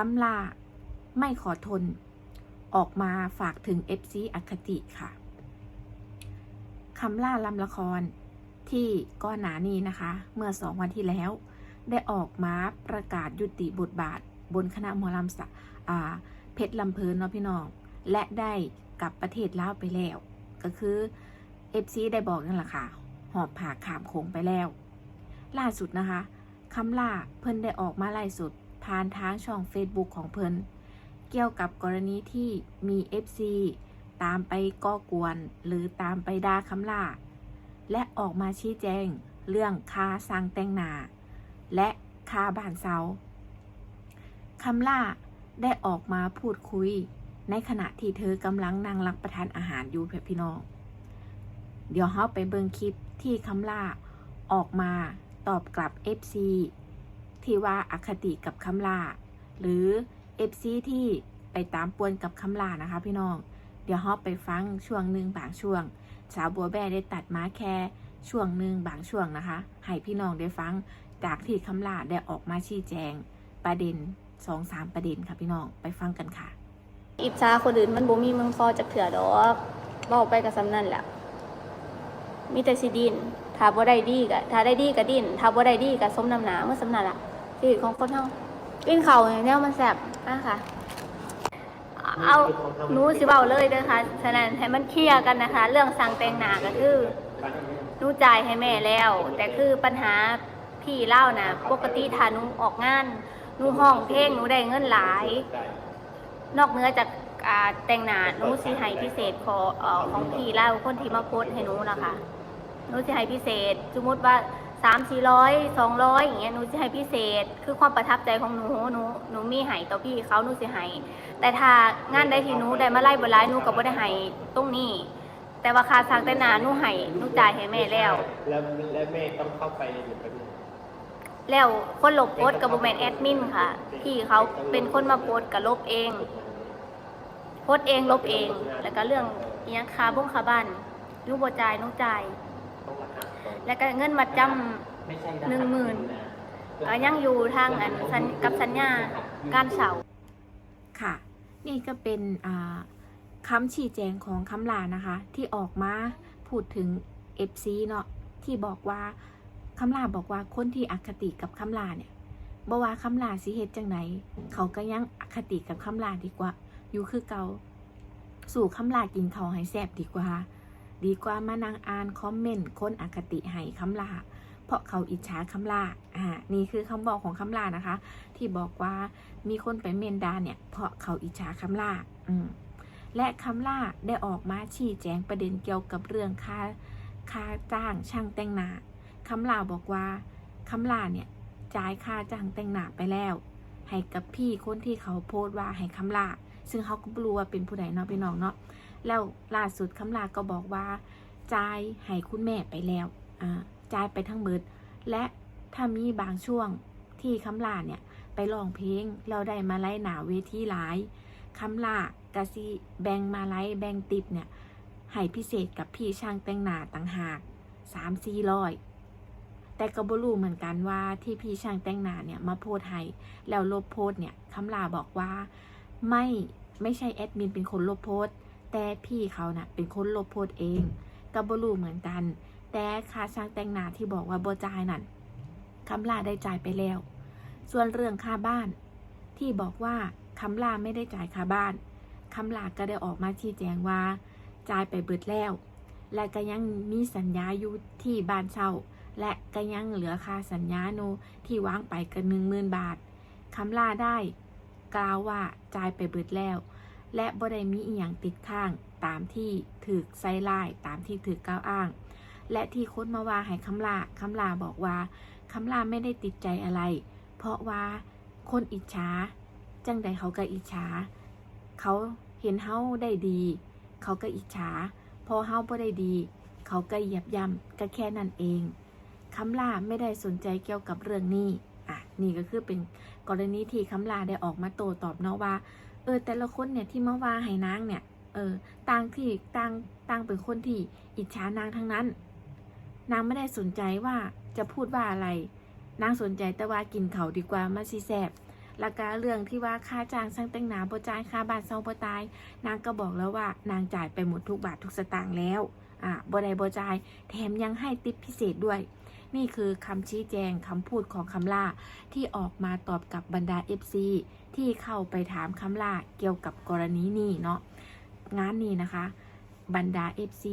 คำลา ไม่ขอทน ออกมาฝากถึง FC อคติค่ะคำล่าลำละครที่ก้อนหนานี้นะคะ เมื่อสองวันที่แล้ว ได้ออกมาประกาศยุติบทบาท บนคณะมอลำสะเพชรลำเพลินเนาะพี่น้อง และได้กลับประเทศลาวไปแล้ว ก็คือ FC ได้บอกนั่นแหละค่ะ หอบผ่าขามโขงไปแล้ว ล่าสุดนะคะคำล่าเพิ่นได้ออกมาไล่สุด ผ่านทางช่อง Facebook ของเพิ่นเกี่ยวกับกรณีที่มี FC ตามไปก่อกวน หรือตามไปด่าคำล่า และออกมาชี้แจง เรื่องค่าสร้างแต่งหนาและค่าบ้านเซาคำล่าได้ออกมาพูดคุย ในขณะที่เธอกำลังนั่งรับประทานอาหารอยู่เพื่อพี่น้อง เดี๋ยวเราไปเบิ่งคลิปที่คำล่าออกมาตอบกลับ FC ที่ว่าอคติกับคำลาหรือ FC ที่ไปตามปวนกับคำลานะคะ พี่น้อง เดี๋ยวเราไปฟังช่วงหนึ่งบางช่วง สาวบัวแบ่ได้ตัดมาแค่ช่วงหนึ่งบางช่วงนะคะ ให้พี่น้องได้ฟังจากที่คำลาได้ออกมาชี้แจง ประเด็นสองสามประเด็นค่ะพี่น้องไปฟังกันค่ะ อิจฉาคนอื่นมันบ่มีเมืองพอจากเถื่อดอกเว้าไปกับสำนั่นแหละมีแต่สิดินถ้าบ่ได้ดีก็ถ้าได้ดีก็ดินถ้าบ่ได้ดีก็สมน้ำหนาเมื่อสำนั่นล่ะ ชีวิตของคนเฮากินข้าวเนี่ยแนวมันแซ่บนะคะเอาหนูสิเว้าเลยเด้อค่ะฉะนั้นให้มันเคลียร์กันนะคะ เรื่องสั่งแต่งหน้าก็คือหนูจ่ายให้แม่แล้ว แต่คือปัญหาพี่เล่านะปกติถ้าหนูออกงานหนูห้องเพลงหนูได้เงินหลาย นอกเหนือจากแต่งหน้าหนูสิให้พิเศษขออของพี่เล่าคนที่มาโพสให้หนูนะคะหนูสิให้พิเศษ สมมติว่า สามสี่ร้อยสองร้อยอย่างเงี้ยหนูสิให้พิเศษ คือความประทับใจของหนูหนูหนูมีให้ต่อพี่เขาหนูสิให้แต่ถ้างานใดที่หนูได้มาไล่บนไล่หนูก็บ่ได้ให้ตรงนี้ แต่ว่าค่าสร้างแต่งหน้าหนูให้หนูจ่ายให้แม่แล้ว แล้วแล้วแม่ต้องเข้าไปหรือไปดูแล้วคนลบโพสต์กับบ่แม่นแอดมินค่ะ พี่เขาเป็นคนมาโพสต์กับลบเอง โพสต์เองลบเอง แล้วก็เรื่องอิหยังคาบ้งคาบ้านหนูบ่จ่ายหนูจ่ายต้องราคาก่อน แล้วก็เงินมาจำไม่ใช่หนึ่งหมื่นก็ยังอยู่ทางอันสัญกับสัญญาการเสาค่ะ นี่ก็เป็นอ่าคำชี้แจงของคำลานะคะ ที่ออกมาพูดถึง FC เนาะที่บอกว่าคำลาบอกว่าคนที่อคติกับคำลาเนี่ยบอกว่าคำลาสิเหตุจังไหน เขาก็ยังอคติกับคำลาดีกว่า อยู่คือเกาสู่คำลากินเขาวให้แซ่บดีกว่า ดีกว่ามานั่งอ่านคอมเมนต์คนอคติให้คำลาเพราะเขาอิจฉาคำลาอ่า นี่คือคำบอกของคำลานะคะ ที่บอกว่ามีคนไปเมนดาเนี่ย เพราะเขาอิจฉาคำลาอืมและคำล่าได้ออกมาชี้แจงประเด็นเกี่ยวกับเรื่องค่าค่าจ้างช่างแต่งหน้าคำลาบอกว่าคำล่าเนี่ยจ่ายค่าจ้างแต่งหน้าไปแล้ว ให้กับพี่คนที่เขาโพสต์ว่าให้คำลาซึ่งเขาก็ไม่รู้ว่าเป็นผู้ใดเนาะพี่น้องเนาะ แล้วล่าสุดคำลาก็บอกว่าจ่ายให้คุณแม่ไปแล้วอ่าจ่ายไปทั้งหมดและถ้ามีบางช่วงที่คำลาเนี่ยไปร้องเพลงเราได้มาไล่หนาเวทีหลายคำลากะซีแบ่งมาไล่แบ่งติบเนี่ยให้พิเศษกับพี่ช่างแต่งหน้าต่างหากสามสี่ร้อยแต่ก็บรู้เหมือนกันว่าที่พี่ช่างแต่งหน้าเนี่ยมาโพสต์ให้แล้วลบโพสต์เนี่ยคำลาบอกว่า ไม่ไม่ใช่แอดมินเป็นคนลบโพสต์ แต่พี่เขาน่ะเป็นคนลบโพสเองก็บรู้เหมือนกัน แต่ค่าช่างแต่งหน้าที่บอกว่าโบจ่ายนั่นคำลาได้จ่ายไปแล้ว ส่วนเรื่องค่าบ้าน ที่บอกว่าคำลาไม่ได้จ่ายค่าบ้านคำลาก็ได้ออกมาชี้แจงว่าจ่ายไปเบิดแล้ว และก็ยังมีสัญญาอยู่ที่บ้านเช่า และก็ยังเหลือค่าสัญญาโนที่วางไปกันหนึ่งหมื่นบาทคำลาได้ กล่าวว่าจ่ายไปเบิดแล้ว และบ่ได้มีอีหยังติดข้างตามที่ถือไซไลายตามที่ถือกล่าวอ้าง และที่ค้นมาว่าให้คำลาคำลาบอกว่าคำลาไม่ได้ติดใจอะไร เพราะว่าคนอิจฉาจังใดเขาก็อิจฉาเขาเห็นเฮาได้ดี เขาก็อิจฉาพอเฮาบ่ได้ดี เขาก็เหยียบย่ำก็แค่นั้นเองคำลาไม่ได้สนใจเกี่ยวกับเรื่องนี้อะนี่ก็คือเป็นกรณีที่คำลาได้ออกมาโต้ตอบเนาะว่า เออแต่ละคนเนี่ยที่มาว่าให้นางเนี่ย เออต่างที่ต่างต่างเป็นคนที่อิจฉานางทั้งนั้น นางไม่ได้สนใจว่าจะพูดว่าอะไร นางสนใจแต่ว่ากินเขาดีกว่ามาซีแซบแล้วก็เรื่องที่ว่าค่าจ้างช่างแต่งหน้าบ่จ่ายค่าบานเซาบ่ตาย นางก็บอกแล้วว่านางจ่ายไปหมดทุกบาททุกสตางค์แล้ว อ่าบ่ได้บ่จ่าย แถมยังให้ติปพิเศษด้วย นี่คือคำชี้แจงคำพูดของคำล่า ที่ออกมาตอบกับบรรดา FC ที่เข้าไปถามคำล่าเกี่ยวกับกรณีนี้เนาะงานนี้นะคะ บรรดา FC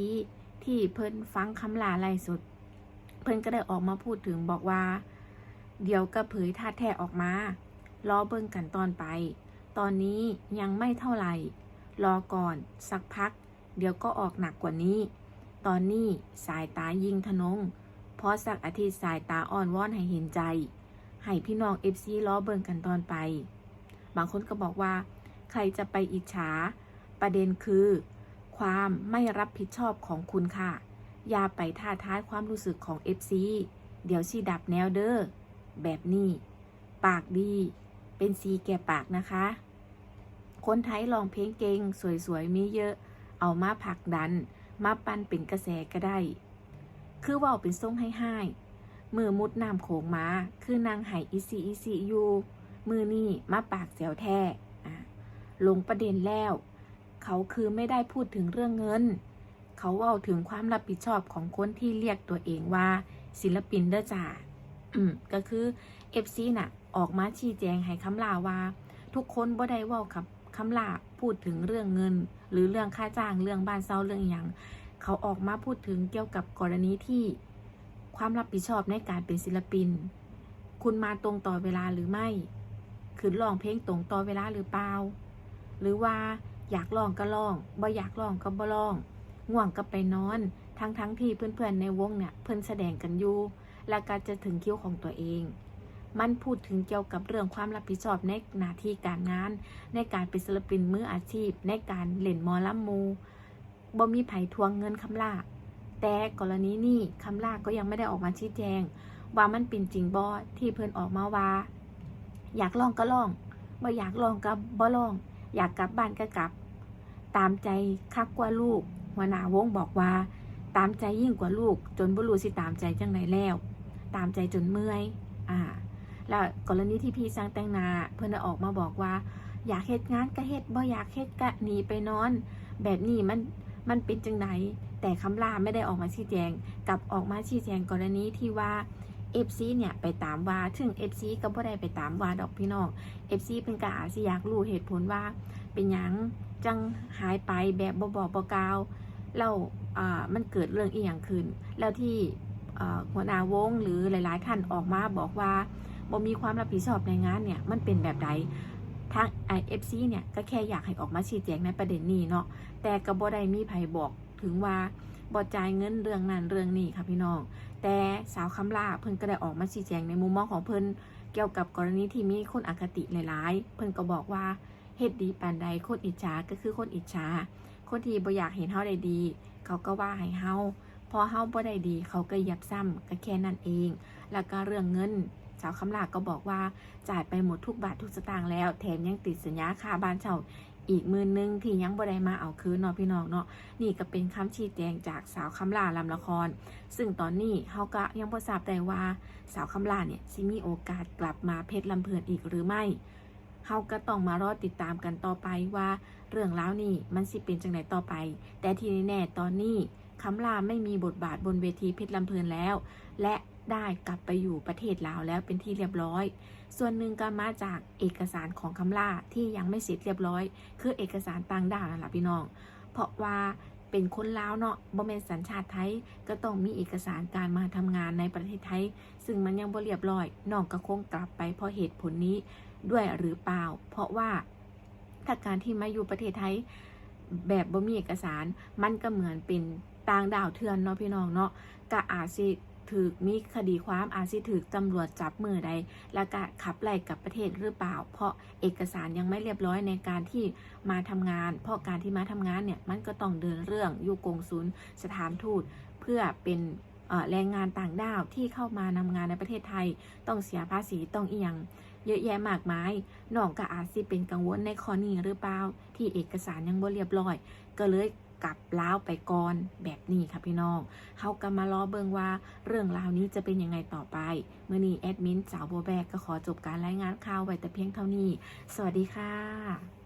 ที่เพิ่นฟังคำล่าไล่สุด เพิ่นก็ได้ออกมาพูดถึงบอกว่า เดี๋ยวก็เผยท่าแท้ออกมารอเบิ่งกันตอนไป ตอนนี้ยังไม่เท่าไหร่ รอก่อนสักพัก เดี๋ยวก็ออกหนักกว่านี้ ตอนนี้สายตายิงทะนง พราะสักอาทิตย์สายตาอ่อนว่อนให้เห็นใจ ให้พี่น้องเอฟซีล้อเบิ่งกันตอนไป บางคนก็บอกว่า ใครจะไปอิจฉา ประเด็นคือ ความไม่รับผิดชอบของคุณค่ะ อย่าไปท้าท้ายความรู้สึกของ FC เดี๋ยวชีดับแนวเด้อ แบบนี้ ปากดี เป็นสีแก่ปากนะคะ คนไทยลองเพลงเก่ง สวยๆมีเยอะ เอามาผักดัน มาปั้นเป็นกระแสก็ได้ คือว่าเป็นทรงให้ให้มือมุดน้ำโขงมา คือนางไห่อีซีอีซีอยู่มือนี่มาปากแซวแท้อะลงประเด็นแล้ว เขาคือไม่ได้พูดถึงเรื่องเงิน เขาเว่าถึงความรับผิดชอบของคนที่เรียกตัวเองว่า ศิลปินเด้อจ่าก็คือเอฟซีน่ะ ออกมาชี้แจงให้คำลาว่า ทุกคนบ่ได้ว่ากับคำลาพูดถึงเรื่องเงิน หรือเรื่องค่าจ้างเรื่องบ้านเซาเรื่องอย่าง เขาออกมาพูดถึงเกี่ยวกับกรณีที่ความรับผิดชอบในการเป็นศิลปิน คุณมาตรงต่อเวลาหรือไม่คือร้องเพลงตรงต่อเวลาหรือเปล่า หรือว่าอยากลองก็ลองบ่อยากลองก็บ่ลองง่วงก็ไปนอน ทั้งทั้งที่เพื่อนๆในวงเนี่ยเพื่อนแสดงกันอยู่ แล้วก็จะถึงคิวของตัวเอง มันพูดถึงเกี่ยวกับเรื่องความรับผิดชอบในหน้าที่การงาน ในการเป็นศิลปินมืออาชีพ ในการเล่นมอลำมู บ่มีไผ่ทวงเงินคำลาแต่กรณีนี้คำลาก็ยังไม่ได้ออกมาชี้แจง ว่ามันเป็นจริงบ่ที่เพิ่นออกมาว่า อยากลองก็ลองบ่อยากลองก็บ่ลอง อยากกลับบ้านก็กลับ ตามใจคักกว่าลูก หัวหน้าวงบอกว่า ตามใจยิ่งกว่าลูก จนบ่รู้สิตามใจจังไหนแล้ว ตามใจจนเมื่อยอ่าแล้วกรณีที่พี่สร้างแต่งนาเพิ่นออกมาบอกว่า อยากเฮ็ดงานก็เฮ็ดบ่อยากเฮ็ดก็หนีไปนอน แบบนี้มัน มันเป็นจังไหนแต่คำลาไม่ได้ออกมาชี้แจงกลับออกมาชี้แจงกรณีที่ว่า FC เนี่ยไปตามว่าถึง FC ก็บ่ได้ไปตามว่าดอกพี่น้อง FC เป็นกอาสิอยากรู้เหตุผลว่า เป็นหยังจังหายไปแบบบ่บอกบ่กล่าวแล้วอ่ามันเกิดเรื่องอีหยังขึ้น แล้วที่อ่าหัวหน้าวงหรือหลาย ๆ ท่านออกมาบอกว่าบ่มีความรับผิดชอบในงานเนี่ยมันเป็นแบบใด ทาง IFC เนี่ยก็แค่อยากให้ออกมาชี้แจงในประเด็นนี้เนาะแต่ก็บ่ได้มีไผบอกถึงว่าบ่จ่ายเงินเรื่องนั้นเรื่องนี้ค่ะพี่น้อง แต่สาวคำลาเพิ่นก็ได้ออกมาชี้แจงในมุมมองของเพิ่นเกี่ยวกับกรณีที่มีคนอคติหลายๆ เพิ่นก็บอกว่าเฮ็ดดีปานใดคนอิจฉาก็คือคนอิจฉาคนที่บ่อยากเห็นเฮาได้ดี เขาก็ว่าให้เฮาพอเฮาบ่ได้ดี เขาก็เหยับซ้ำก็แค่นั้นเอง แล้วก็เรื่องเงิน สาวคำลาก็บอกว่าจ่ายไปหมดทุกบาททุกสตางค์แล้วแถมยังติดสัญญาค่าบ้านเช่าอีกหมื่นหนึงที่ยังบ่ได้มาเอาคืนเนาะพี่น้องเนาะนี่ก็เป็นคำชี้แจงจากสาวคำลาลำละคร ซึ่งตอนนี้เฮาก็ยังบ่ทราบได้ว่าสาวคำลาเนี่ยสิมีโอกาสกลับมาเพชรลำเพลินอีกหรือไม่เฮาก็ต้องมารอติดตามกันต่อไปว่า เรื่องราวนี้มันสิเป็นจังไหนต่อไป แต่ที่แน่ๆตอนนี้คำลาไม่มีบทบาทบนเวทีเพชรลำเพลินแล้ว และ ได้กลับไปอยู่ประเทศลาวแล้วเป็นที่เรียบร้อย ส่วนหนึ่งก็มาจากเอกสารของคำลาที่ยังไม่เสร็จเรียบร้อย คือเอกสารต่างด้าวนั่นแหละพี่น้อง เพราะว่าเป็นคนลาวเนาะบ่แม่นสัญชาติไทย ก็ต้องมีเอกสารการมาทำงานในประเทศไทย ซึ่งมันยังบ่เรียบร้อยน้องก็คงกลับไปเพราะเหตุผลนี้ด้วยหรือเปล่า เพราะว่าถ้าการที่มาอยู่ประเทศไทยแบบบ่มีเอกสาร มันก็เหมือนเป็นต่างดาวเถื่อนเนาะพี่น้องเนาะก็อาจสิ ถือมีคดีความอาจสิถือตำรวจจับมือใด แล้วก็ขับไล่กับประเทศหรือเปล่า เพราะเอกสารยังไม่เรียบร้อยในการที่มาทำงาน เพราะการที่มาทำงานเนี่ยมันก็ต้องเดินเรื่องอยู่กงศูนย์สถานทูตเพื่อเป็นแรงงานต่างด้าวที่เข้ามานำงานในประเทศไทย ต้องเสียภาษีต้องเอียง เยอะแยะมากมายน้องก็อาจสิเป็นกังวลในข้อนี้หรือเปล่าที่เอกสารยังบ่เรียบร้อย ก็เลย กลับล้าวไปก่อนแบบนี้ค่ะพี่น้องเฮาก็มารอเบิงว่า เรื่องราวนี้จะเป็นยังไงต่อไป เมื่อนี้แอดมินสาวโบแบกก็ขอจบการรายงานข่าวไว้แต่เพียงเท่านี้ สวัสดีค่ะ